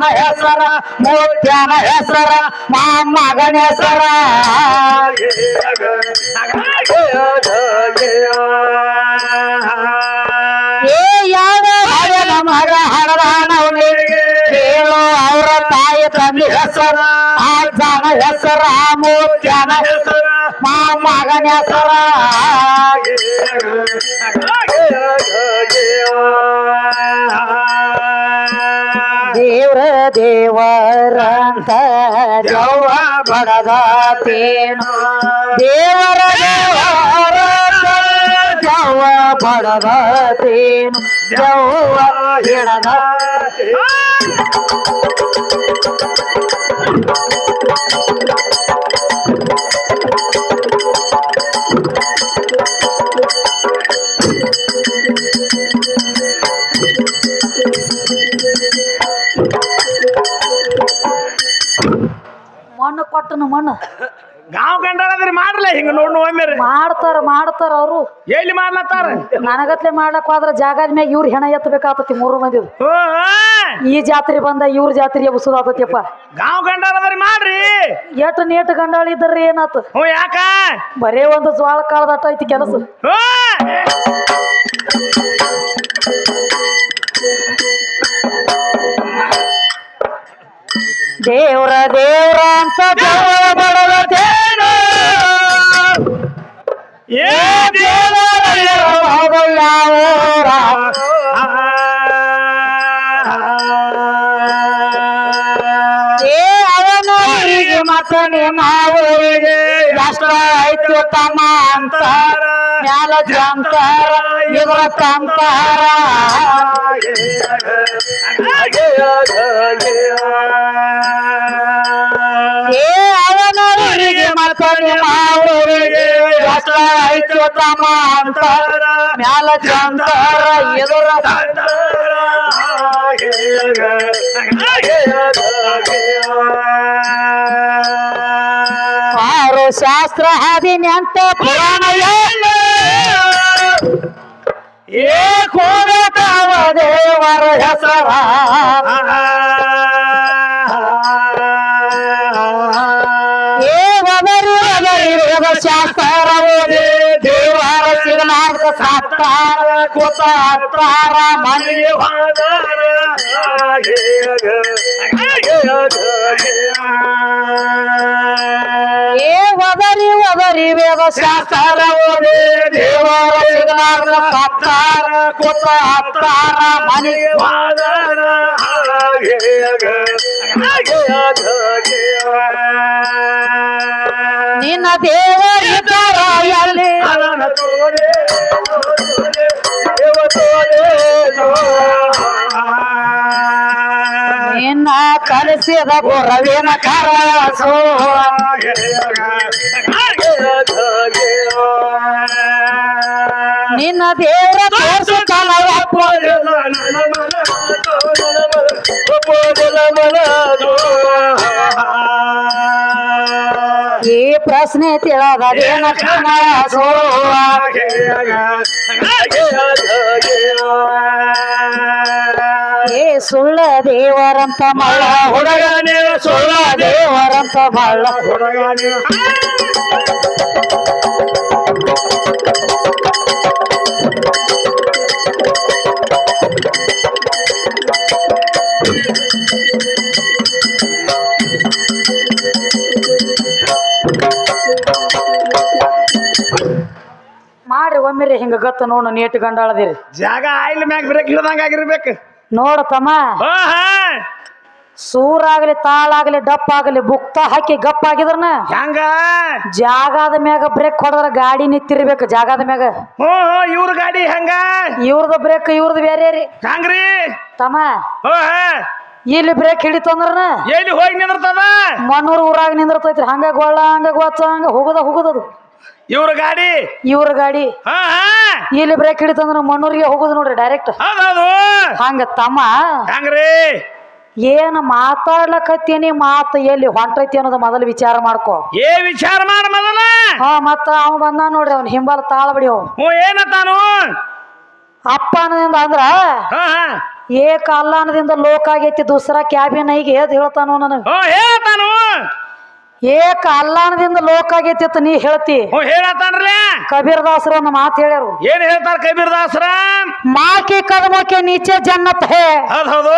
ಜಾನ ಹೆಸರ ಮೂರ್ತ್ಯಾನ ಹೆಸರ ಮಗನ ಹೆಸರ. ಏ ಯಾವ ಹರನ ಮಗ ಹರದಾನವನಿಗೆ ಕೇಳೋ ಅವರ ತಾಯಿ ತಂದೆ ಹೆಸರ ಆ ಜಾನ ಹೆಸರ ಮೂರ್ತ್ಯಾನ ಹೆಸರ ಮಗನ ಹೆಸರ. ದೇವ್ರ ದೇವರಂತ ಜವ ಬಡದಾತೇನು? ದೇವರ ದೇವರಂತ ಜವ ಬಡದಾತೇನು? ಜವ್ವ ಹಿಡದ ಕೊಟ್ಟನು ಮಣ್ಣು? ಗಾಂವ್ ಕಂಡ್ರಿ ಮಾಡ್ರಲ್ಲ ಹಿಂಗ ನೋಡ್ ಒಮ್ಮೆ ಮಾಡ್ತಾರ ಮಾಡ್ತಾರ ಅವರು. ಎಲ್ಲಿ ಮಾಡ್ಲತ್ತಾರ? ನನಗತ್ಲೆ ಮಾಡ್ಲಕ್ ಹೋದ್ರ ಜಾಗದ ಮ್ಯಾಗ ಇವ್ರ ಹೆಣ ಎತ್ತಬೇಕಾತತಿ ಮೂರು ಮಂದಿ. ಈ ಜಾತ್ರೆ ಬಂದ ಇವ್ರ ಜಾತ್ರೆ ಉಸುದಾಗತ್ತಪ್ಪ ಗಾಂವ್ ಕಂಡ್ರಿ ಮಾಡ್ರಿ. ಎಷ್ಟು ನೇಟ್ ಗಂಡಾಳ ಇದ್ರಿ ಏನಾತ? ಹ್ಞೂ ಯಾಕ? ಬರೇ ಒಂದು ಜ್ವಾಳ ಕಾಳದಟ್ಟ ಐತಿ ಕೆಲಸ. ದೇವ್ರ ದೇವ್ರ ಅಂತ ಬಡದತೇನು ಏ ದೇವರ ಊರ? ಏ ಅವನ ಊರಿಗೆ ಮತ್ತ ನಿಮ್ಮ ಊರಿಗೆ ಎಷ್ಟ ಐತಿ ತಮ್ಮ ಅಂತಾರ ಮ್ಯಾಲ ಜಂತಾರ ಇವರ ತಂತಾರ ಏ, ಅವನ ಊರಿಗೆ ಮತ್ತ ನಿಮ್ಮ ಊರಿಗೆ ಎಷ್ಟ ಐತಿ ತಮ್ಮ ಅಂತಾರ. ಮ್ಯಾಲ ಜಂತಾರ, ಎದುರ ಆರು ಶಾಸ್ತ್ರ ಹದಿನೆಂಟ ಪುರಾಣ ಏ ಕೋರತಾವ ದೇವರ ಹೆಸರ. ಒದರಿ ವೇದ ಶಾಸ್ತ್ರ ಓದಿ ದೇವರ ಸಿಗಲಾರ್ದ ಸತ್ತಾರ ಕೂತ ಹತ್ತಾರ ಮನೆಗೆ ಏ ಒದರಿ ಒದರಿ ವೇದ ಶಾಸ್ತ್ರ ಓದಿ ದೇವರ ಸಿಗಲಾರ್ದ ಸತ್ತಾರ ಕೂತ ಹತ್ತಾರ ಮನೆಗೆ ನಿನ್ನ ದೇವರಿದ್ದಾರ ಎಲ್ಲಿ ನಿನ್ನ ಕಲಿಸಿದ ಗುರವಿನ ಕರಸು. ನಿನ್ನ ದೇವರ ತೋರ್ಸು ಕಲವಪ್ಪ ಈ ಪ್ರಶ್ನೆ ಕನಸು ಏ ಸುಳ್ಳ ದೇವರಂತ ಮಳ್ಳ. ಹುಡುಗ ಸುಳ್ಳ ದೇವರಂತ ಮಳ್ಳ. ಮಾಡ್ರಿ ಹಿಂಗ ಗತ್ತ ನೋಡ ನೀಟ್ ಗಂಡಾಳದಿರಿ? ಜಾಗ ಆಯಿಲ್ ಮ್ಯಾಗ ಬ್ರೇಕ್ ಹಿಡ್ದಂಗ ಆಗಿರ್ಬೇಕು. ನೋಡ ತಮ್ಮ. ಸೂರಾಗ್ಲಿ ತಾಳಾಗ್ಲಿ ಡಪ್ ಆಗ್ಲಿ ಬುಕ್ತ ಹಾಕಿ ಗಪ್ ಆಗಿದ್ರನ? ಹೆಂಗ? ಜಾಗದ ಮ್ಯಾಗ ಬ್ರೇಕ್ ಹೊಡೆದ್ರ ಗಾಡಿ ನಿಂತಿರ್ಬೇಕು ಜಾಗದ ಮ್ಯಾಗ. ಇವ್ರ ಗಾಡಿ ಹೆಂಗ? ಇವ್ರದ ಬ್ರೇಕ್ ಇವ್ರದ್ ಬೇರೆ ರೀ. ಹೆಂಗ್ರಿ? ತಮ್ಮ. ಇಲ್ಲಿ ಬ್ರೇಕ್ ಹಿಡಿತಂದ್ರನ ಎಲ್ಲಿ ಹೋಗಿ ನಿಂದಿರ್ತದ? ಮನೂರ್ ಊರಾಗ ನಿಂದಿರ್ತೈತ್ರಿ. ಹಂಗ ಗೊಳ್ಳ ಹಂಗ ಗೊತ್ತ ಹಂಗ ಹೋಗುದ ಹೋಗುದದು. ಇವ್ರ ಗಾಡಿ? ಇವ್ರ ಗಾಡಿ. ಹಾ ಹಾ. ಇಲ್ಲಿ ಬ್ರೇಕ್ ಹಿಡಿತಂದ್ರ ಮಣ್ಣೂರಿಗೆ ಹೋಗುದು ನೋಡ್ರಿ ಡೈರೆಕ್ಟ್ ಹೌದೌದು. ಹಂಗ ತಮ್ಮ. ಹೆಂಗ್ರಿ? ಏನ್ ಮಾತಾಡ್ಲಕತ್ತೀನಿ ಮಾತ ಎಲ್ಲಿ ಹೊಂಟೈತಿ ಅನ್ನೋದು ಮೊದಲು ವಿಚಾರ ಮಾಡ್ಕೋ. ಏ ವಿಚಾರ ಮಾಡ ಮೊದಲ. ಹಾ ಮತ್ತ ಅವ ಬಂದ ನೋಡ್ರಿ ಅವ್ನ ಹಿಂಬಾಲ ತಾಳ ಬಡಿ ಅವ್ ಹ್ಞೂ ಏನತ್ತಾನು ಅಪ್ಪ ಅನ್ನದಿಂದ ಅಂದ್ರ ಹಾ ಹಾ. ಏಕ ಅಲ್ಲಾನದಿಂದ ಲೋಕ ಆಗೈತಿ ದೂಸರ ಕ್ಯಾಬಿನ್ ಐಗೆ ಹೇಳ್ತಾನೋ ನನಗ. ಹ್ಞೂ ಹೇಳ್ತಾನು ಏಕ ಅಲ್ಲಾನದಿಂದ ಲೋಕ ಆಗೈತಿ ಅಂತ ನೀ ಹೇಳ್ತಿ. ಹ್ಞೂ ಹೇಳತ್ತಾನ್ರಲ್ಲ ಕಬೀರ್ ದಾಸರ ಒಂದು ಮಾತು ಹೇಳ್ಯಾರು. ಏನ್ ಹೇಳ್ತಾರ ಕಬೀರ್ ದಾಸರ ಮಾಕಿ ಕದಮಕ್ಕೆ ನೀಚೆ ಜನ್ನತ್ ಹೇ. ಹೌದ್ ಹೌದು.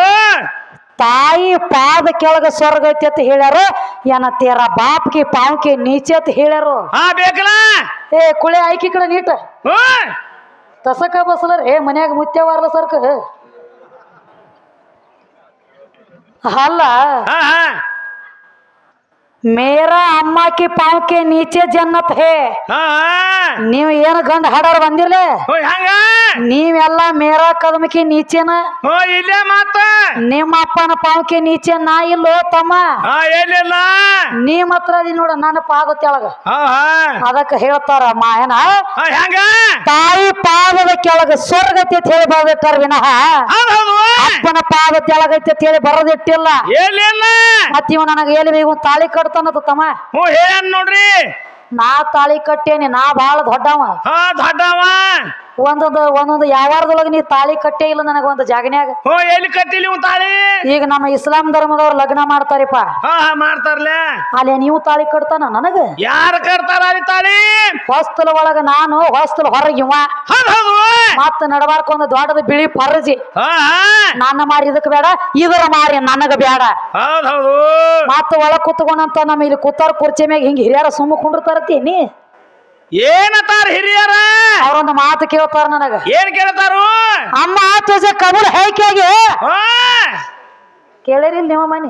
ತಾಯಿ ಪಾದ ಕೆಳಗ ಸ್ವರ್ಗ ಐತಿ ಅಂತ ಹೇಳ್ಯಾರ. ಏನ ತೇರ ಬಾಪ್ಕಿ ಪಾವ್ಕೆ ನೀಚೆ ಅಂತ ಹೇಳ್ಯಾರು. ಹಾ ಬೇಕಲ್ಲ? ಏ ಕುಳೆ ಆಯ್ಕೆ ಕಡೆ ನೀಟ. ಹ್ಞೂ. ತಸಕ ಬಸಲರ್ ಏ ಮನ್ಯಾಗ ಮುತ್ಯವಾರ್ಲ ಸರ್ಕ. ಅಲ್ಲ ಹಾ ಹಾ. ಮೇರಾ ಅಮ್ಮಾಕಿ ಕಿ ಪಾವ್ ಕೆ ನೀಚೆ ಜನ್ನತ್ ಹೇ. ನೀವ್ ಏನ್ ಗಂಡ ಹಾಡಾರ ಬಂದಿಲ್ಲ ನೀವೆಲ್ಲ ಮೇರಾ ಕದಮಕಿ ನೀಚೆನ? ನಿಮ್ಮ ಅಪ್ಪನ ಪಾವ್ ಕೆ ನೀಚೆ ನಾ ಇಲ್ಲೋ ತಮ್ಮ? ನಿಮ್ ಹತ್ರ ನೀ ಮಾತ್ರ ಅದಿ ನೋಡ ನನ್ನ ಪಾದ ತೆಳಗ ಹಾ ಹಾ. ಅದಕ್ಕ ಹೇಳ್ತಾರ ಮಾಯನ ತಾಯಿ ಪಾದದ ಕೆಳಗ ಸ್ವರ್ಗತಿ ಅಂತ ಹೇಳಿ ಬರದಿಟ್ಟಾರ ವಿನಃ. ಅಪ್ಪನ ಪಾದ ತೆಳಗೈತಿ ಅಂತ ಹೇಳಿ ಬರದಿಟ್ಟಿಲ್ಲ. ಎಲ್ಲಿಲ್ಲ? ಮತ್ ಇವ ನನಗೆ ಎಲ್ಲಿ ಬೇಕು ತಾಳಿ ಕಟ್ತಾನದ ತಮ್ಮ? ಹ್ಞೂ ಹೇಳ ನೋಡ್ರಿ. ನಾ ತಾಳಿ ಕಟ್ಟೇನಿ ನಾ ಬಾಳ ದೊಡ್ಡವ. ಹಾ ದೊಡ್ಡವ. ಒಂದೊಂದು ಒಂದೊಂದು ಯಾವಾರದೊಳಗ ನೀ ತಾಳಿ ಕಟ್ಟೇ ಇಲ್ಲ ನನಗ ಒಂದು ಜಾಗನ್ಯಾಗ. ಎಲ್ಲಿ ಕಟ್ಟಿಲಿ ಇವ್ ತಾಳಿ? ಈಗ ನಮ್ಮ ಇಸ್ಲಾಂ ಧರ್ಮದವ್ರು ಲಗ್ನ ಮಾಡ್ತಾರಿಪ್ಪ. ಹಾ ಹಾ ಮಾಡ್ತಾರ್ಲೆ. ಅಲ್ಲಿ ನೀವು ತಾಳಿ ಕಟ್ತಾನ ನನಗ? ಯಾರು ಕಟ್ತಾರ ಅಲ್ಲಿ ತಾಳಿ? ಹೊಸ್ತಲ ಒಳಗ ನಾನು ಹೊಸ್ತಲ ಹೊರಗೆ ಇವ. ಹೌದ್ ಹೌದು ಮತ್ತ ನಡಬಾರ್ಕ ಒಂದು ದೊಡ್ಡದ ಬಿಳಿ ಪರ್ಜಿ. ಹಾ ನನ್ನ ಮಾರಿ ಇದಕ್ ಬೇಡ ಇದರ ಮಾರಿ ನನಗ ಬೇಡ. ಹೌದ್ ಹೌದು. ಮತ್ತ ಒಳಗ್ ಕುತ್ಕೊಂಡಂತ ನಮ್ಮ ಇಲ್ಲಿ ಕೂತಾರ ಕುರ್ಚಿ ಮ್ಯಾಗ ಹಿಂಗ ಹಿರಿಯರ ಸುಮ್ಮ ಕುಂಡಿರ್ತಾರತ್ತೀನಿ ಏನತ್ತಾರ ಹಿರಿಯರ? ಅವರೊಂದು ಮಾತು ಕೇಳ್ತಾರ ನನಗ. ಏನ್ ಕೇಳ್ತಾರು? ಅಮ್ಮ ತುಜ ಕಬುಲ್ ಹೇಗೆ ಹಾ! ಕೇಳಿರಿಲ್ ನಿಮ್ಮ ಮನೆ?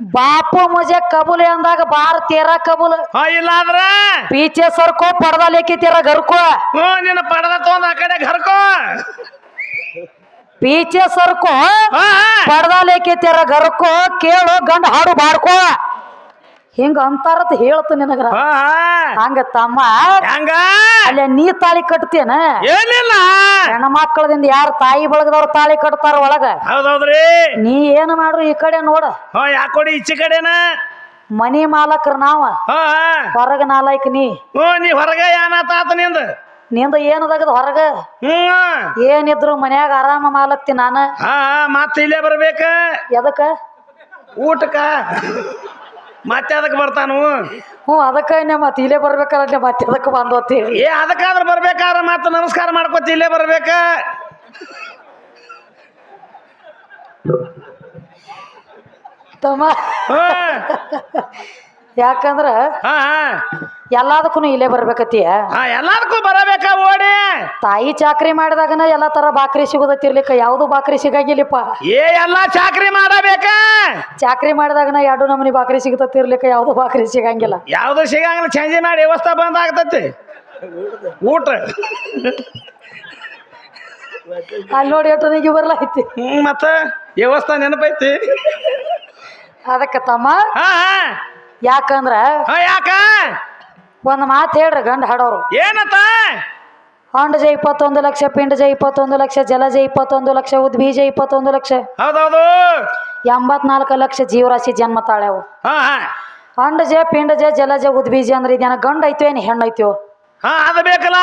ಬಾಪು ಮುಜೆ ಕಬುಲ್ ಅಂದಾಗ ಬಾರ್ ತೇರ ಕಬುಲ್. ಇಲ್ಲ ಆದ್ರ ಪೀಚೆ ಸರ್ಕೋ ಪಡ್ದ ಲೇಕಿ ತೇರ ಗರ್ಕೋ. ನಿನ್ನ ಪಡದ ತೊಂದ ಆ ಕಡೆ ಹರ್ಕೋ ಪೀಚೆ ಸರ್ಕೋ ಪಡ್ದ ಲೇಕಿ ತೇರ ಗರ್ಕೋ. ಕೇಳು ಗಂಡ ಹಾಡು ಬಾಡ್ಕೋ. ಹಿಂಗ ಅಂತಾರತ್ ಹೇಳ್ತು ನಿನಗ ಹಂಗ ತಮ್ಮ. ಹಂಗ? ಅಲ್ಲೇ ನೀ ತಾಳಿ ಕಟ್ತೇನ? ಏನಿಲ್ಲ. ಹೆಣ್ಣ ಮಕ್ಕಳದಿಂದ ಯಾರು ತಾಯಿ ಬಳಗದವ್ರ ತಾಳಿ ಕಟ್ತಾರ ಒಳಗ? ಹೌದೌದ್ರಿ. ನೀ ಏನು ಮಾಡ್ರು ಈ ಕಡೆ ನೋಡ. ಯಾಕೋಡಿ ಈಚೆ ಕಡೆನ? ಮನಿ ಮಾಲಕ್ರ ನಾವ. ಹೊರಗ ನಾಲಾಯ್ಕ ನೀ. ನೀ ಹೊರಗ ಏನಾತಾತ ನಿಂದ? ನಿಂದ ಏನದಾಗದ ಹೊರಗ? ಏನಿದ್ರು ಮನ್ಯಾಗ ಆರಾಮ ಮಾಲಕ್ತಿ ನಾನ. ಮತ್ತೆ ಇಲ್ಲೇ ಬರ್ಬೇಕ? ಎದಕ್ಕ? ಊಟಕ್ಕ? ಮತ್ತೆ ಅದಕ್ಕೆ ಬರ್ತಾನು? ಹ್ಞೂ ಅದಕ್ಕ ಮತ್ತೆ ಇಲ್ಲೇ ಬರ್ಬೇಕಲ್ಲ ಮತ್ತೆ ಅದಕ್ಕೆ ಬಂದೋತಿ ಏ ಅದಕ್ಕಾದ್ರೆ ಬರ್ಬೇಕಾದ್ರೆ ಮತ್ತೆ ನಮಸ್ಕಾರ ಮಾಡ್ಕೋತಿ ಇಲ್ಲೇ ಬರ್ಬೇಕ? ತಮ್ಮ. ಯಾಕಂದ್ರ ಹಾ ಹಾ. ಎಲ್ಲದಕ್ಕೂ ಇಲ್ಲೇ ಬರ್ಬೇಕತ್ತೀಯ? ಹಾ ಎಲ್ಲದಕ್ಕೂ ಬರಬೇಕ ಓಡಿ. ತಾಯಿ ಚಾಕ್ರಿ ಮಾಡಿದಾಗನ ಎಲ್ಲಾ ತರ ಬಾಕ್ರಿ ಸಿಗೋದತ್ತಿರ್ಲಿಕ್ಕ ಯಾವ್ದು ಬಾಕ್ರಿ ಸಿಗಾಗಿಲ್ಲಪ್ಪ. ಏ ಎಲ್ಲ ಚಾಕ್ರಿ ಮಾಡಬೇಕ? ಚಾಕ್ರಿ ಮಾಡಿದಾಗನ ಎರಡು ನಮೂನಿ ಬಾಕ್ರಿ ಸಿಗತತ್ತಿರ್ಲಿಕ್ಕ ಯಾವ್ದು ಬಾಕ್ರಿ ಸಿಗಂಗಿಲ್ಲ. ಯಾವ್ದು ಸಿಗಂಗಿಲ್ಲ ಚೇಂಜ್ ಮಾಡಿ ವ್ಯವಸ್ಥೆ ಬಂದ್ ಆಗ್ತತಿ. ಊಟ. ಅಲ್ಲಿ ನೋಡಿ ಎಷ್ಟು ನಿಗಿ ಬರ್ಲಾಯ್ತಿ ಹ್ಮ್ ಮತ್ತ ವ್ಯವಸ್ಥೆ ನೆನಪೈತಿ. ಅದಕ್ಕೆ ತಮ್ಮ ಹಾ ಹಾ. ಯಾಕಂದ್ರ ಹಾ ಯಾಕ? ಒಂದ್ ಮಾತು ಹೇಳ್ರಿ ಗಂಡ ಹಾಡೋರು. ಏನತ್ತ? ಅಂಡಜ ಇಪ್ಪತ್ತೊಂದು ಲಕ್ಷ ಪಿಂಡಜ ಇಪ್ಪತ್ತೊಂದು ಲಕ್ಷ ಜಲಜ ಇಪ್ಪತ್ತೊಂದು ಲಕ್ಷ ಉದ್ಬೀಜ ಇಪ್ಪತ್ತೊಂದು ಲಕ್ಷ. ಹೌದೌದು. ಎಂಬತ್ನಾಲ್ಕು ಲಕ್ಷ ಜೀವರಾಶಿ ಜನ್ಮ ತಾಳ್ಯಾವು. ಹಾ ಹಾ. ಪಿಂಡ ಜ ಜಲಜ ಉದ್ಬೀಜ ಅಂದ್ರೆ ಇದೇನ ಗಂಡ ಐತೋ ಏನು ಹೆಣ್ಣು ಐತೋ? ಹಾ ಅದ ಬೇಕಲ್ಲ?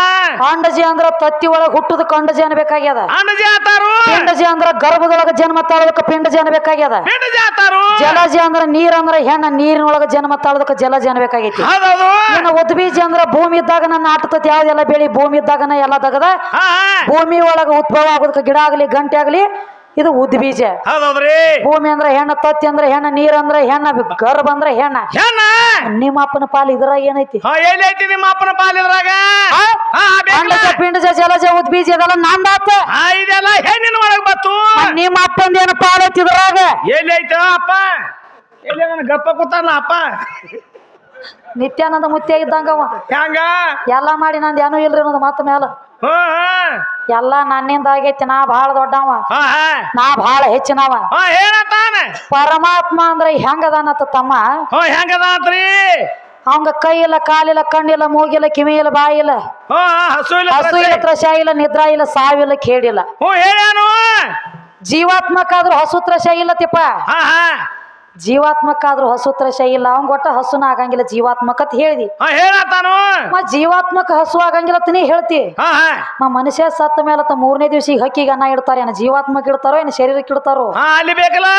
ಅಂಡಜ ಅಂದ್ರ ತತ್ತಿ ಒಳಗ ಹುಟ್ಟುದ ಕಂಡಜ ಅನ್ಬೇಕಾಗ್ಯದ. ಅಣ್ಣ ಜಾತಾರು ಪಿಂಡಜಿ ಅಂದ್ರ ಗರ್ಭದೊಳಗ ಜನ್ಮ ತಾಳದಕ್ಕ ಪಿಂಡಜಿ ಅನ್ಬೇಕಾಗ್ಯದ. ಪಿಂಡಜಿ ಆತಾರು? ಜಲಜಿ ಅಂದ್ರ ನೀರ್ ಅಂದ್ರ ಹೆಣ್ಣ ನೀರಿನೊಳಗ ಜನ್ಮ ತಾಳದಕ್ಕ ಜಲಜಿ ಅನ್ಬೇಕಾಗೈತಿ. ಇನ್ನು ಉದ್ಬೀಜ ಅಂದ್ರ ಭೂಮಿ ಇದ್ದಾಗ ನನ್ನ ಆಟತತಿ ಯಾವ್ದೆಲ್ಲ ಬೆಳಿ ಭೂಮಿ ಇದ್ದಾಗನ ಎಲ್ಲ ತಗದ. ಭೂಮಿ ಒಳಗ ಉದ್ಭವ ಆಗೋದಕ್ಕ ಗಿಡ ಆಗಲಿ ಗಂಟೆ ಆಗಲಿ ಇದು ಉದ್ಬೀಜ. ಹೌದೌದ್ರಿ? ಭೂಮಿ ಅಂದ್ರೆ ಹೆಣ್ಣ ತತ್ತಿ ಅಂದ್ರೆ ಹೆಣ್ಣ ನೀರ್ ಅಂದ್ರೆ ಹೆಣ್ಣ ಗರ್ಭ ಅಂದ್ರೆ ಹೆಣ್ಣ. ಹೆಣ್ಣ? ನಿಮ್ಮ ಅಪ್ಪನ ಪಾಲ್ ಇದ್ರಾಗ ಏನೈತಿ? ಹಾ ನಿಮ್ಮ ಅಪ್ಪನ ಪಾಲಿದ್ರಾಗ ಆ? ಹಾ? ಬೇಕಲ್ಲ ಅಂಡಜ ಪಿಂಡಜ ಜಲಜ ಉದ್ಬೀಜ ಇದೆಲ್ಲ ನಂದಾತ. ಹಾ ಇದೆಲ್ಲ ಹೆಣ್ಣಿನ ಒಳಗ್ ಬತ್ತು. ನಿಮ್ಮ ಅಪ್ಪಂದ ಏನ ಪಾಲ್ ಐತಿ ಇದ್ರಾಗ? ಏನೈತ ಅಪ್ಪ? ಎಲ್ಲಿ ಗಪ್ಪ ಕೂತಾನ ಅಪ್ಪ? ನಿತ್ಯಾನಂದ ಮುತ್ಯ ಇದ್ದಂಗವ ಹೆಂಗ? ಎಲ್ಲ ಮಾಡಿ ನಂದು ಏನೂ ಇಲ್ರಿ ಅನ್ನೋದು ಮಾತು ಮೇಲೆ ಎಲ್ಲ ನನ್ನಿಂದ ಆಗೈತಿ ನಾ ಭಾಳ ದೊಡ್ಡವ. ನಾ ಭಾಳ ಹೆಚ್ಚಿನವ. ಪರಮಾತ್ಮ ಅಂದ್ರೆ ಹೆಂಗದಾನತ್ತ ತಮ್ಮ? ಹೆಂಗದಾತ್ರಿ? ಅವಂಗ ಕೈ ಇಲ್ಲ ಕಾಲಿಲ್ಲ ಕಣ್ಣಿಲ್ಲ ಮೂಗಿಲ್ಲ ಕಿವಿ ಇಲ್ಲ ಬಾಯಿ ಇಲ್ಲ. ಹಾ ಹಾ ಹಸು ಇಲ್ಲ ಇಲ್ಲ ತ್ರಶ ಇಲ್ಲ ನಿದ್ರಾ ಇಲ್ಲ ಸಾವಿಲ್ಲ ಕೇಡಿಲ್ಲ ಜೀವಾತ್ಮಕ ಜೀವಾತ್ಮಕ್ಕಾದ್ರೂ ಹಸು ತ್ರಶ ಇಲ್ಲತಿಪ್ಪ ಹಾ. ಹಾ ಹಸು ಹಸುತ್ರ ಶೈ ಇಲ್ಲ. ಅವ್ನ್ ಒಟ್ಟ ಹಸುನ ಆಗಂಗಿಲ್ಲ ಜೀವಾತ್ಮಕ ಅಂತ ಹೇಳ್ದಿ. ಹಾ ಹೇಳತ್ತಾನು. ಮ ಜೀವಾತ್ಮಕ ಹಸು ಆಗಂಗಿಲ್ಲ ನೀ ಹೇಳ್ತಿ. ಮ ಮನುಷ್ಯ ಸತ್ತ ಮೇಲೆ ತ ಮೂರನೇ ದಿವಸ ಹಕ್ಕಿಗೆ ಅನ್ನ ಇಡ್ತಾರೆ. ಏನ ಜೀವಾತ್ಮಕ ಇಡ್ತಾರೋ ಏನ ಶರೀರಕ್ಕೆ ಇಡ್ತಾರೋ? ಅಲ್ಲಿ ಬೇಕಲ್ಲ?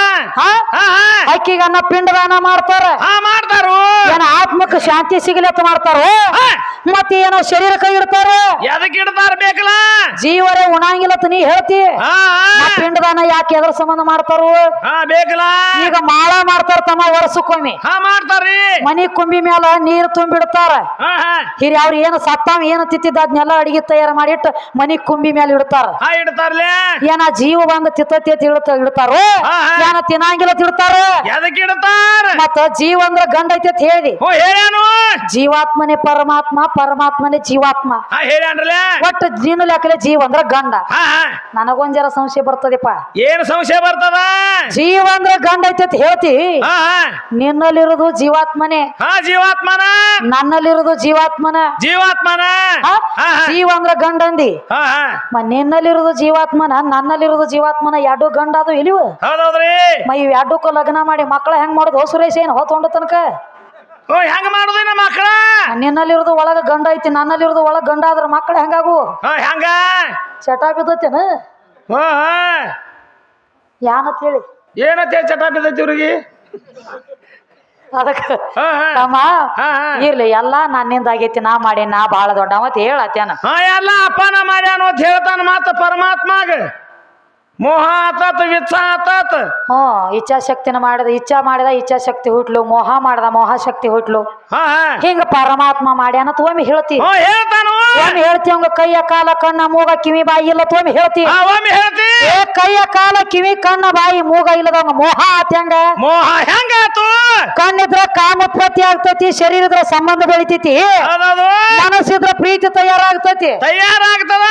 ಹಕ್ಕಿಗೆ ಅನ್ನ ಪಿಂಡದಾನ ಮಾಡ್ತಾರ. ಮಾಡ್ತಾರು. ಏನ ಆತ್ಮಕ್ಕೆ ಶಾಂತಿ ಸಿಗಲಿ ಅಂತ ಮಾಡ್ತಾರೋ? ಮತ್ತೆ ಏನೋ ಶರೀರ ಕೈ ಎದಕ್ ಇಡ್ತಾರ ಬೇಕಲ್ಲ? ಜೀವರೇ ಉಣಂಗಿಲ್ಲ ನೀ ಹೇಳ್ತಿ. ಪಿಂಡದಾನ ಯಾಕೆ ಎದ್ರ ಸಂಬಂಧ ಮಾಡ್ತಾರೋ? ಬೇಕಲ್ಲ. ಈಗ ಮಾಳ ಮಾಡ್ತಾರ ತಮ್ಮ ವರ್ಷಕ್ಕೊಮ್ಮೆ? ಹಾ ಮಾಡ್ತಾರ್ರಿ. ಮನಿ ಕುಂಬಿ ಮ್ಯಾಲ ನೀರು ತುಂಬಿಡ್ತಾರ. ಹಾ ಹಾ. ಹಿರಿ ಅವ್ರ ಏನು ಸತ್ತಾವ ಏನು ತಿತ್ತಿದ್ದ ಅದನ್ನೆಲ್ಲ ಅಡಿಗೆ ತಯಾರು ಮಾಡಿಟ್ಟು ಮನಿ ಕುಂಬಿ ಮ್ಯಾಲ ಇಡ್ತಾರ. ಹಾ ಇಡ್ತಾರ್ಲೆ. ಏನ ಜೀವ ಬಂದ ತಿತ್ತತಿ ಅಂತ ಇಡ್ತ ಇಡ್ತಾರೋ? ಹಾ, ಹಾ. ಏನ ತಿನ್ನಂಗಿಲ್ಲ ಅಂತ ಇಡ್ತಾರ? ಎದಕ್ ಇಡ್ತಾರ? ಮತ್ತ ಜೀವ ಅಂದ್ರ ಗಂಡ ಐತಿ ಅಂತ ಹೇಳಿ. ಓ ಹೇಳ್ಯಾನು. ಜೀವಾತ್ಮನೇ ಪರಮಾತ್ಮ ಪರಮಾತ್ಮನೇ ಜೀವಾತ್ಮ. ಹಾ ಹೇಳ್ಯಾನ್ರಲೆ. ಒಟ್ಟು ಜೀನ ಲೆಕ್ಕಲೆ ಜೀವ ಅಂದ್ರ ಗಂಡ. ಹಾ ಹಾ. ನನಗೊಂದ್ ಜರ ಸಂಶಯ ಬರ್ತದಪ್ಪ. ಏನ್ ಸಂಶಯ ಬರ್ತದ? ಜೀವ ಅಂದ್ರ ಗಂಡ ಐತಿ ಅಂತ ಹೇಳ್ತಿ. ಹಾ ನಿನ್ನಲ್ಲಿರೋದು ಜೀವಾತ್ಮನೇ. ಹಾ ಜೀವಾತ್ಮನ. ನನ್ನಲ್ಲಿರೋದು ಜೀವಾತ್ಮನ. ಜೀವಾತ್ಮನ. ಹಾ? ಜೀವ ಅಂದ್ರ ಗಂಡ ಅಂದಿ ಹಾ ಹಾ. ಮ ನಿನ್ನಲ್ಲಿರೋದು ಜೀವಾತ್ಮನ ನನ್ನಲ್ಲಿರೋದು ಜೀವಾತ್ಮನ ಎರಡು ಗಂಡ ಅದು ಇಲ್ಲಿವು ಹೌದೌದ್ರಿ. ಮ ಇವ್ ಎರಡಕ್ಕೂ ಲಗ್ನ ಮಾಡಿ ಮಕ್ಕಳ ಹೆಂಗ್ ಮಾಡೋದು? ಸುರೇಶ್ ಏನ್ ಹೊತ್ತೊಂಡ ತನಕ? ಓ ಹೆಂಗ ಮಾಡುದು ನಮ್ಮ ಮಕ್ಕಳ ನಿನ್ನಲ್ಲಿರೋದು ಒಳಗ ಗಂಡ ಐತಿ ನನ್ನಲ್ಲಿರೋದು ಒಳಗ ಗಂಡ ಆದ್ರ ಮಕ್ಕಳ ಹೆಂಗಾಗು? ಹಾ ಹೆಂಗ? ಚಟ ಬಿದ್ದತೇನ? ಹಾ ಹಾ. ಯಾನತ್ ಹೇಳಿ. ಏನತ್ತೆ ಚಟ ಬಿದ್ದೈತಿ ಇವ್ರಿಗೆ? ಅದಕ್ಕೆ ತಮ್ಮ ಇರ್ಲಿ ಎಲ್ಲಾ ನನ್ನಿಂದ ಆಗೈತಿ ನಾ ಮಾಡಿ ನಾ ಬಾಳ ದೊಡ್ಡ ಅಂತ ಹೇಳತ್ತೇನ ಹಾ ಎಲ್ಲ ಅಪ್ಪನ ಮಾಡ್ಯಾನು ಅಂತ ಹೇಳ್ತಾನ ಮಾತ ಪರಮಾತ್ಮಾಗ. ಮೋಹ ಆತತ್ ಆತಾತ. ಹ್ಮ್ ಇಚ್ಛಾಶಕ್ತಿನ ಮಾಡಿದ ಇಚ್ಛಾ ಮಾಡಿದ ಇಚ್ಛಾಶಕ್ತಿ ಹುಟ್ಲು ಮೋಹ ಮಾಡಿದ ಮೋಹಶಕ್ತಿ ಹುಟ್ಲು. ಹಾ ಹಾ. ಹಿಂಗ ಪರಮಾತ್ಮ ಮಾಡ್ಯಾನ ಒಮ್ಮೆ ಹೇಳ್ತಿ. ಹ್ಞೂ ಹೇಳ್ತಾನು ಒಮ್ಮೆ ಹೇಳ್ತಿ ಅವಂಗ ಕೈಯ ಕಾಲ ಕಣ್ಣ ಮೂಗ ಕಿವಿ ಬಾಯಿ ಇಲ್ಲ ಒಮ್ಮೆ ಹೇಳ್ತಿ. ಒಮ್ಮೆ ಹೇಳ್ತಿ. ಏ ಕೈಯ ಕಾಲ ಕಿವಿ ಕಣ್ಣ ಬಾಯಿ ಮೂಗ ಇಲ್ಲದ ಮೋಹ ಆತ್ ಹೆಂಗ? ಮೋಹ ಹೆಂಗಾತು ಕಣ್ಣಿದ್ರ ಕಾಮೋತ್ಪತ್ತಿ ಆಗ್ತೈತಿ ಶರೀರ ಇದ್ರ ಸಂಬಂಧ ಬೆಳಿತೈತಿ. ಮನಸ್ಸಿದ್ರ ಪ್ರೀತಿ ತಯಾರಾಗ್ತೈತಿ. ತಯಾರಾಗ್ತದ.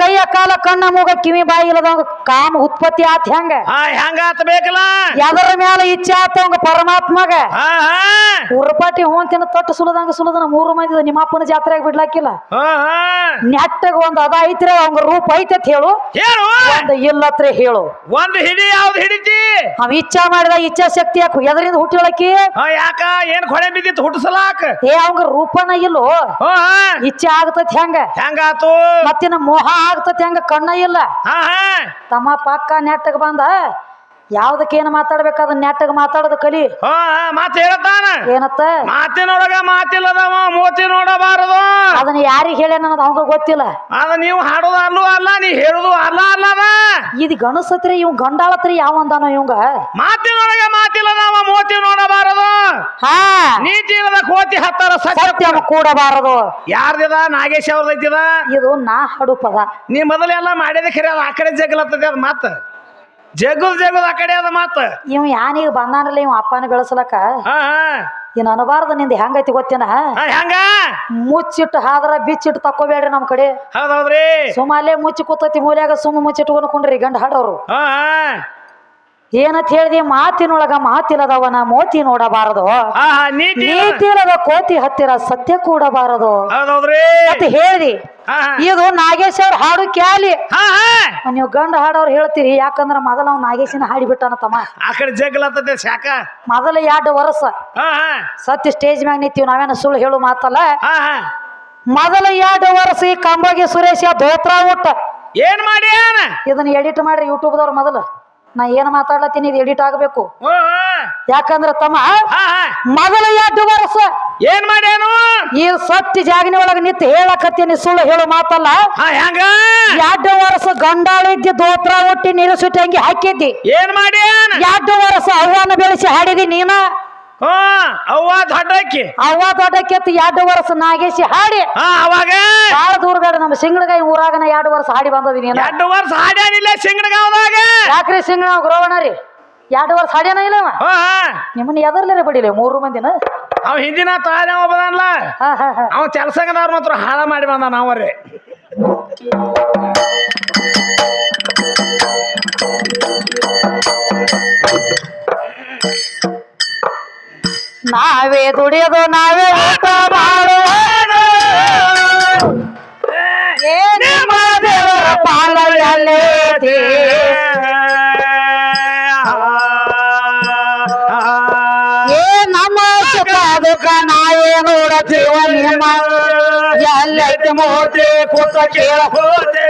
ಕೈಯ ಕಾಲ ಕಣ್ಣ ಮೂಗ ಕಿವಿ ಬಾಯಿ ಇಲ್ಲದವಂಗ ಕಾಮ ಉತ್ಪತ್ತಿ ಆತ್ ಹೆಂಗ? ಹೆಂಗ ಆತಬೇಕಲ್ಲ ಬೇಕಲ್ಲ? ಎದರ ಮ್ಯಾಲ ಇಚ್ಛೆ ಆತವಂಗ ಪರಮಾತ್ಮಗ? ಹಾ ಹಾ. ಉರ್ಪಾಟಿ ಅಂತಿನ ತೊಟ್ಟು ಸುಲದಂಗ ಸುಲದ ಮೂರು ಮಂದಿ ನಿಮ್ಮಪ್ಪನ ಜಾತ್ರೆಗೆ ಬಿಡ್ಲಾಕಿಲ್ಲ. ನೆಟ್ಟಗ ಒಂದ್ ಅದ ಐತ್ರಿ ಅವಂಗ ರೂಪ ಐತೆ ಹೇಳು. ಹೇಳು. ಒಂದ್ ಇಲ್ಲತ್ರ ಹೇಳು. ಒಂದ್ ಹಿಡಿ ಯಾವ್ದು ಹಿಡಿತಿ? ಅವ್ ಇಚ್ಛಾ ಮಾಡಿದ ಇಚ್ಛಾ ಶಕ್ತಿ ಯಾಕೆ ಎದರಿಂದ ಹುಟ್ಟಿಳಕಿ ಯಾಕ? ಏನ್ ಕೊಳೆ ಬಿದ್ದಿತ್ತು ಹುಟ್ಟಸಲಾಕ ಏ ಅವಂಗ ರೂಪನ ಇಲ್ಲೋ? ಇಚ್ಛೆ ಆಗ್ತತಿ ಹೆಂಗ? ಹೆಂಗಾತು? ಮತ್ತಿನ ಮೋಹ ಆಗ್ತತಿ ಹೆಂಗ? ಕಣ್ಣ ಇಲ್ಲ? ತಮ್ಮ ಪಕ್ಕ ನೆಟ್ಟಗ ಬಂದ ಯಾವ್ದಕ್ಕೆ ಏನ್ ಅದನ್ನ ನೆಟ್ಟಗ ಮಾತಾಡೋದು ಕಲಿ. ಹಾ ಮಾತು ಹೇಳ್ತಾನ. ಏನತ್ತ? ಮಾತಿನೊಳಗ ಮಾತಿಲ್ಲದವ ಮೋತಿ ನೋಡಬಾರದು. ಅದನ್ನ ಯಾರಿಗೆ ಹೇಳ ಅನ್ನೋದು ಅವಂಗ ಗೊತ್ತಿಲ್ಲ. ಅದ ನೀವು ಹಾಡೋದು ಅಲ್ಲೂ ಅಲ್ಲ ನೀ ಹೇಳುದು ಅಲ್ಲ ಅಲ್ಲದ. ಇದು ಗಣಸತ್ರಿ ಇವ್ ಗಂಡಾಳತ್ರಿ ಯಾವ ಅಂದಾನೋ ಇವಂಗ? ಮಾತಿನೊಳಗ ಮಾತಿಲ್ಲದವ ಮೂತಿ ನೋಡಬಾರದು. ಹಾ. ನೀತಿ ಇಲ್ಲದ ಕೋತಿ ಹತ್ತಾರ ಸತ್ಯ ಸತ್ಯವ ಕೂಡಬಾರದು. ಯಾರ್ದಿದ? ನಾಗೇಶ್ ಅವ್ರದ್ದಿದ? ಇದು ನಾ ಹಾಡು ಪದ ನೀ ಮೊದಲೆಲ್ಲ ಮಾಡಿದ ಖರೆ ಅದು ಆ ಕಡೆ ಜಗ್ಲತ್ತದ ಅದ ಮಾತ. ಜಗುದ್ ಜಗುದ್ ಆ ಕಡೆ ಅದ ಮಾತ. ಇವ್ ಯಾನೀಗ ಬಂದಾನಲ್ಲ ಇವ್ ಅಪ್ಪನ ಹಾ ಹಾ. ಇನ್ ಅನಬಾರ್ದು ನಿಂದ ಹೆಂಗೈತಿ ಗೊತ್ತೇನ? ಹಾ, ಹೆಂಗ? ಮುಚ್ಚಿಟ್ಟು ಹಾದ್ರ ಬಿಚ್ಚಿಟ್ಟು ತಕ್ಕೋಬೇಡ್ರಿ ನಮ್ ಕಡೆ. ಹೌದ್ರಿ. ಸುಮಾಲೆ ಮುಚ್ಚಿ ಕೂತೈತಿ ಮೂಲ್ಯಾಗ ಸುಮ್ಮ ಮುಚ್ಚಿಟ್ಕೊಂಡು ಕುಂಡ್ರಿ ಗಂಡ ಹಾಡೋರು. ಹಾ ಹಾ. ಏನಂತ ಹೇಳ್ದಿ ಮಾತಿನೊಳಗ ಮಾತಿಲ್ಲದವನ ಮೋತಿ ನೋಡಬಾರದು. ನೀತಿಲ್ಲದ ಕೋತಿ ಹತ್ತಿರ ಸತ್ಯ ಕೂಡಬಾರದು. ಅಂತ ಹೇಳ್ದಿ. ಇದು ನಾಗೇಶ್ ಅವ್ರ ಹಾಡು ಕ್ಯಾಲಿ. ನೀವು ಗಂಡ ಹಾಡೋರು ಹೇಳ್ತೀರಿ ಯಾಕಂದ್ರ ಮೊದಲ ಅವ್ನು ನಾಗೇಶಿನ ಹಾಡಿ ಬಿಟ್ಟನ ತಮ್ಮ ಆ ಕಡೆ ಜಗ್ಲತ್ತದ ಶಾಖ. ಮೊದಲ ಎರಡು ವರ್ಷ. ಸತ್ಯ ಸ್ಟೇಜ್ ಮ್ಯಾಗ ನಿಂತೀವಿ ನಾವೇನ ಸುಳ್ಳು ಹೇಳು ಮಾತಲ್ಲ. ಮೊದಲ ಎರಡು ವರ್ಷ ಈ ಕಂಬಗೆ ಸುರೇಶ ದೋತ್ರ ಊಟ ಏನ್ ಮಾಡಿ ಇದನ್ನ ಎಡಿಟ್ ಮಾಡ್ರಿ ಯೂಟ್ಯೂಬ್ದವ್ರು ಮೊದಲು. ನಾ ಏನ್ ಮಾತಾಡ್ಲತ್ತೀನಿ ಇದು ಎಡಿಟ್ ಆಗಬೇಕು? ಹ್ಞೂ. ಯಾಕಂದ್ರ ತಮ್ಮ ಹಾ ಹಾ. ಮೊದಲ ಎರಡು ವರ್ಷ ಏನ್ ಮಾಡ್ಯಾನು? ಈ ಸತ್ಯ ಜಾಗಿನ ಒಳಗ ನಿಂತು ಹೇಳಕತ್ತೀನಿ ಸುಳ್ಳು ಹೇಳು ಮಾತಲ್ಲ. ಹಾ ಹೆಂಗ? ಎರಡು ವರ್ಷ ಗಂಡಾಳಿದ್ದಿ ದೋತ್ರ ಹುಟ್ಟಿ ನೀರು ಸುಟ್ಟಿ ಹಂಗೆ ಹಾಕಿದ್ದಿ. ಏನ್ ಮಾಡ್ಯಾನ? ಎರಡು ವರ್ಷ ಅವ್ವನ ಬೆಳೆಸಿ ಹಾಡಿದಿ ನೀನ? ಹ್ಞೂ ಅವ್ವ ದೊಡ್ಡಕ್ಕಿ. ಅವ್ವ ದೊಡ್ಡಕ್ಕೆತ್ತು ಎರಡು ವರ್ಷ ನಾಗೇಶಿ ಹಾಡಿ. ಹಾ ಅವಾಗ. ಬಾಳ ದೂರಗಡೆ ನಮ್ಮ ಸಿಂಗಡಗಾಯಿ ಊರಾಗನ ಎರಡು ವರ್ಷ ಹಾಡಿ ಬಂದದಿ ನೀನ. ಎರಡು ವರ್ಷ ಹಾಡ್ಯಾನಿಲ್ಲ ಸಿಂಗಡಗಾವದಾಗ ಯಾಕ್ರಿ ಸಿಂಗಡ ಗ್ರೋವಣ ರೀ? ಎರಡು ವರ್ಷ ಹಾಡ್ಯಾನ ಇಲ್ಲ ಹಾ ಹಾ. ನಿಮ್ಮನ್ನ ಎದರ್ಲೇ ಬಿಡಿಲ್ಲ ಮೂರು ಮಂದಿನ? ಅವ ಹಿಂದಿನ ತಾನೇ ಒಬ್ಬದಲ್ಲ ಹಾ ಹಾ ಹಾ. ಅವ ಕೆಲಸಗದವ್ರ ಮಾತ್ರ ಹಾಳ ಮಾಡಿ ಬಂದ ನಾವರೇ ನಾವೇ ದುಡಿಯೋದು, ನಾವೇ ಊಟ ಮಾಡೋ ಪಾಲಲ್ಲಿ ಏ, ನಮ್ಮ ಸುಖ, ದುಃಖ, ನಾವೇ ನೋಡತೀವ ನಿಮ್ಮ ಎಲ್ಲೈತಿ ಮೂರ್ತಿ ಕೂತ ಕೇಳ ಹೋದೆ.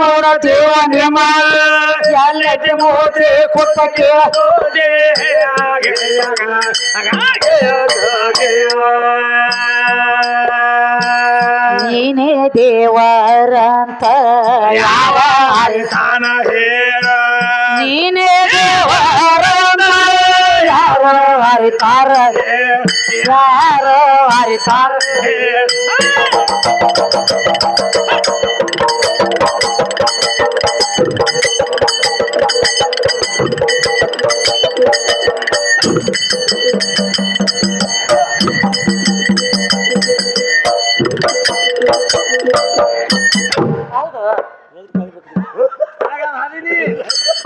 ನಾವೇ ದೇವ ನಿಮ್ಮ ಎಲ್ಲೈತಿ ಮೂರ್ತಿ ಕೂತ ಕೇಳ ನೀನೇ ದೇವರಂತ ಯಾವ ಆಯ್ತಾನ ಹೇಳ. ನೀನೇ ದೇವರಂತ ಯಾರ ಹರಿತಾರ ಯಾರ ಹರಿತಾರ